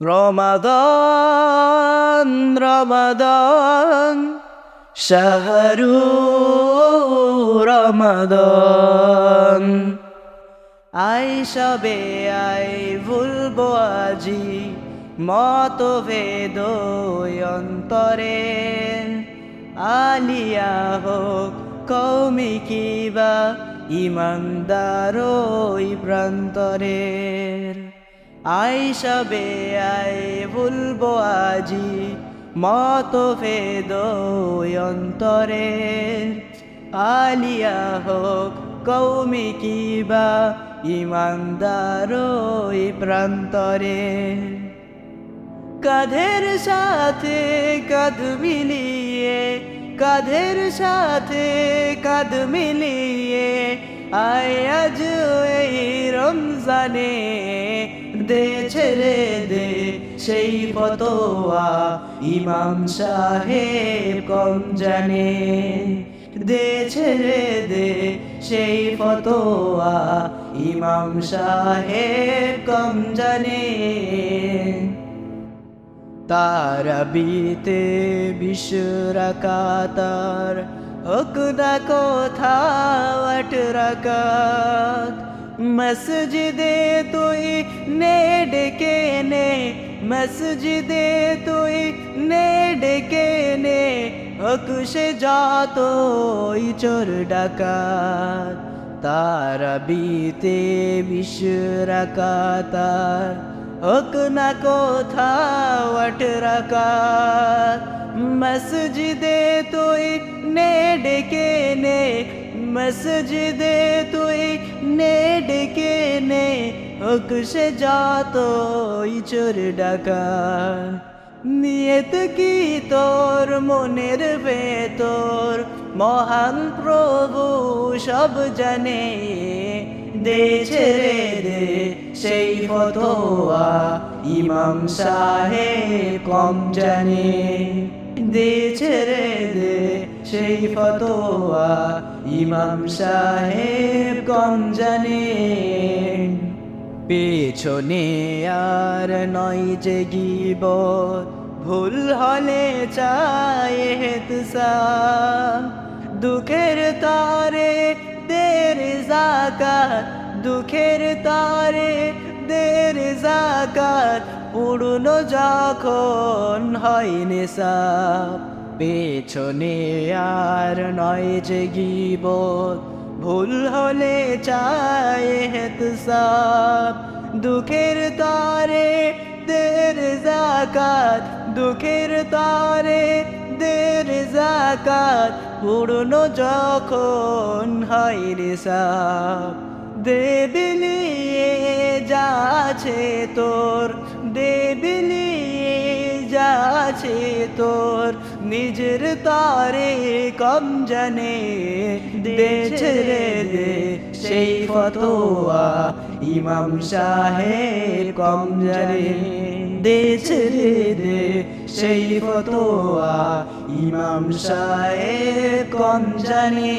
রমাদান রমাদান, শাহরু রমাদান। I সবে I ভুলবো আজি মত ভেদ অন্তরে। আলিয়া হোক কৌমি কিবা ইমানদার প্রান্তরের। আই সবে আই ভুলবো আজি মত ভেদ অন্তরের আলিয়া হোক কৌমি কিবা ইমানদার ওই প্রান্তরে। কাঁধের সাথে কাঁধ মিলিয়ে, কাঁধের সাথে কাঁধ মিলিয়ে, আয় আজ এই রমজানে দে, ছেড়ে দে, সেই ফতোয়া ইমাম সাহেব কম জানে। দে, ছেড়ে দে, সেই ফতোয়া ইমাম সাহেব কম জানে। তারাবিতে বিশ্বরাকাতার হোক না কোথাও আট রাকাত। মসজিদে তুই নে ডেকে নে মসজিদে তুই নে ডেকে নে হোক সে যতই চোর ডাকাত তারাবিতে বিশ্বরাকাতার হোক না কোথাও আট রাকাত মসজিদে তুই নে মসজিদে তুই নে ডেকে নে হোক সে যত চোর ডাকা নিয়ত কি তোর মনের ভেতর মহান প্রভু সব জানে দে ছেড়ে দে সেই ফতোয়া ইমাম সাহেব কম জানে। দে ছেড়ে দে সেই ফতোয়া, ইমাম সাহেব কম জানে। পেছনে আর নয় যে গিব ভুল হলে চায় হেতসা। দুঃখের তারে দের জাকাত, দুঃখের তারে জাকাত পূর্ণ যখন হয় নেশাব পেছনে আর নয় যে গিবত, ভুল হলে চায় হেতসাব দুঃখের তারে দের জাকাত, দুঃখের তারে দের জাকাত পূর্ণ যখন হয় রে সাব দে বিলিয়ে যাচ্ছে তোর, দে বিলিয়ে যাচ্ছে তোর। নিজের তারে কম জানে দে ছেড়ে দে সেই ফতোয়া, ইমাম সাহেব কম জানে দে ছেড়ে দে সেই ফতোয়া, ইমাম সাহেব কম জানে।